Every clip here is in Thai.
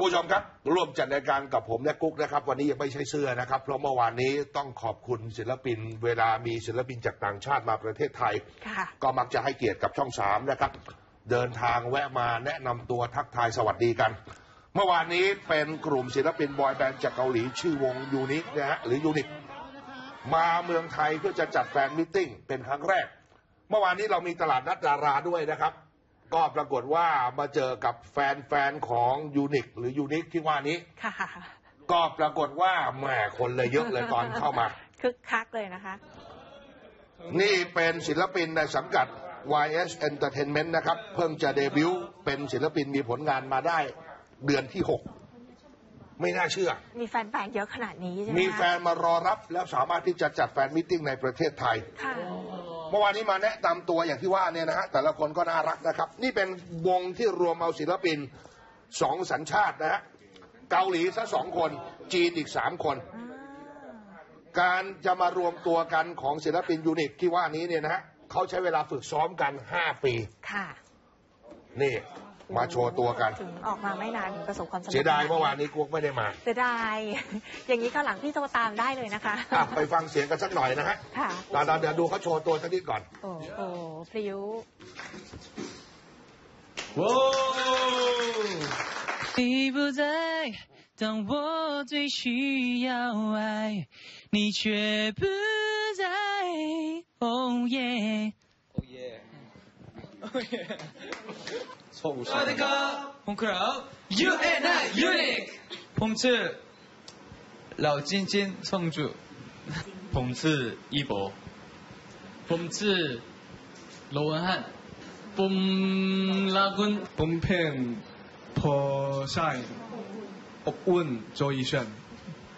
านผู้ชมครับ ร่วมจัดรายการกับผมและกุ๊กนะครับ วันนี้ยังไม่ใช่เสื้อนะครับ เพราะเมื่อวานนี้ต้องขอบคุณศิลปิน เวลามีศิลปินจากต่างชาติมาประเทศไทย ค่ะ ก็มักจะให้เกียรติกับช่องสามนะครับ เดินทางแวะมาแนะนำตัวทักทายสวัสดีกัน เมื่อวานนี้เป็นกลุ่มศิลปินบอยแบนด์จากเกาหลีชื่อวงยูนิคนะฮะหรือยูนิคมาเมืองไทยเพื่อจะจัดแฟนมิทติ้งเป็นครั้งแรก เมื่อวานนี้เรามีตลาดนัดดาราด้วยนะครับ ก็ปรากฏว่ามาเจอกับแฟนๆของยูนิคหรือยูนิคที่ว่านี้ ค่ะก็ปรากฏว่าแหมคนเลยเยอะเลยตอนเข้ามา คึกคักเลยนะคะ นี่เป็นศิลปินในสังกัด YS Entertainment นะครับ เพิ่งจะเดบิวต์เป็นศิลปินมีผลงานมาได้เดือนที่ 6 ไม่น่าเชื่อ มีแฟนๆเยอะขนาดนี้ใช่ไหมมีคะแฟนมารอรับแล้วสามารถที่จะจัดแฟนมิทติ้งในประเทศไทย ค่ะ เมื่อวานนี้มาแนะนำตัวอย่างที่ว่าเนี่ยนะฮะแต่ละคนก็น่ารักนะครับ นี่เป็นวงที่รวมเอาศิลปินสองสัญชาตินะฮะเกาหลีซะสองคน จีนอีกสามคน การจะมารวมตัวกันของศิลปินยูนิคที่ว่านี้เนี่ยนะฮะเขาใช้เวลาฝึกซ้อมกัน5ปี ค่ะ นี่ มาโชว์ตัวกัน ถึงออกมาไม่นานถึงประสบความสำเร็จ เสียดายเมื่อวานนี้กุ๊กไม่ได้มา เสียดาย อย่างนี้ก็หลังพี่โทรตามได้เลยนะคะ อ่ะไปฟังเสียงกันสักหน่อยนะฮะ ค่ะ เราเราเดี๋ยวดูเขาโชว์ตัวสักนิดก่อน โอ้โหพริ้ว 你不在，当我最需要爱，你却不在。Oh yeah， 서울 씨. 홈크라우 유에나 유닉. 봄츠 라오찐찐 성주. 봄츠 이보. 봄츠 로원한. 봄라군. 봄펜 퍼샤인. 옥운 조이션.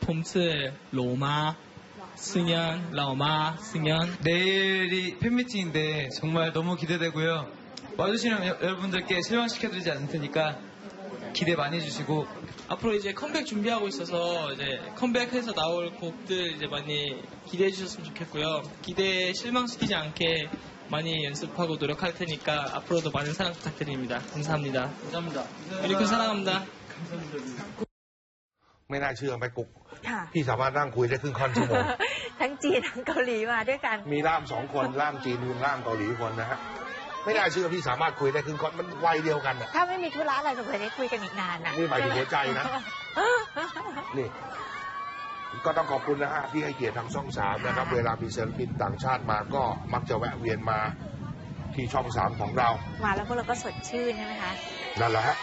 봄츠 로마. 승현, 라오마, 승현. 내일이 팬미팅인데 정말 너무 기대되고요. 와주시는 여- 여러분들께 실망시켜드리지 않을 테니까 기대 많이 해주시고 앞으로 이제 컴백 준비하고 있어서 이제 컴백해서 나올 곡들 이제 많이 기대해 주셨으면 좋겠고요. 기대에 실망시키지 않게 많이 연습하고 노력할 테니까 앞으로도 많은 사랑 부탁드립니다. 감사합니다. 감사합니다. 유리콘 사랑합니다. ไม่น่าเชื่อไหมกุ๊ก ค่ะ พี่สามารถนั่งคุยได้ครึ่งค่อนชั่วโมง ทั้งจีนทั้งเกาหลีมาด้วยกัน มีล่ามสองคนล่ามจีนล่ามเกาหลีคนนะฮะ ไม่น่าเชื่อพี่สามารถคุยได้ครึ่งค่อนมันวัยเดียวกันอะถ้าไม่มีธุระอะไรสงสัยได้คุยกันอีกนานนะนี่หมายถึงหัวใจนะนี่ก็ต้องขอบคุณนะฮะที่ให้เกียรติทางช่องสามนะครับ เวลามีศิลปินต่างชาติมาก็มักจะแวะเวียนมาที่ช่องสามของเรา มาแล้วพวกเราก็สดชื่นใช่ไหมคะนั่นแหละฮะ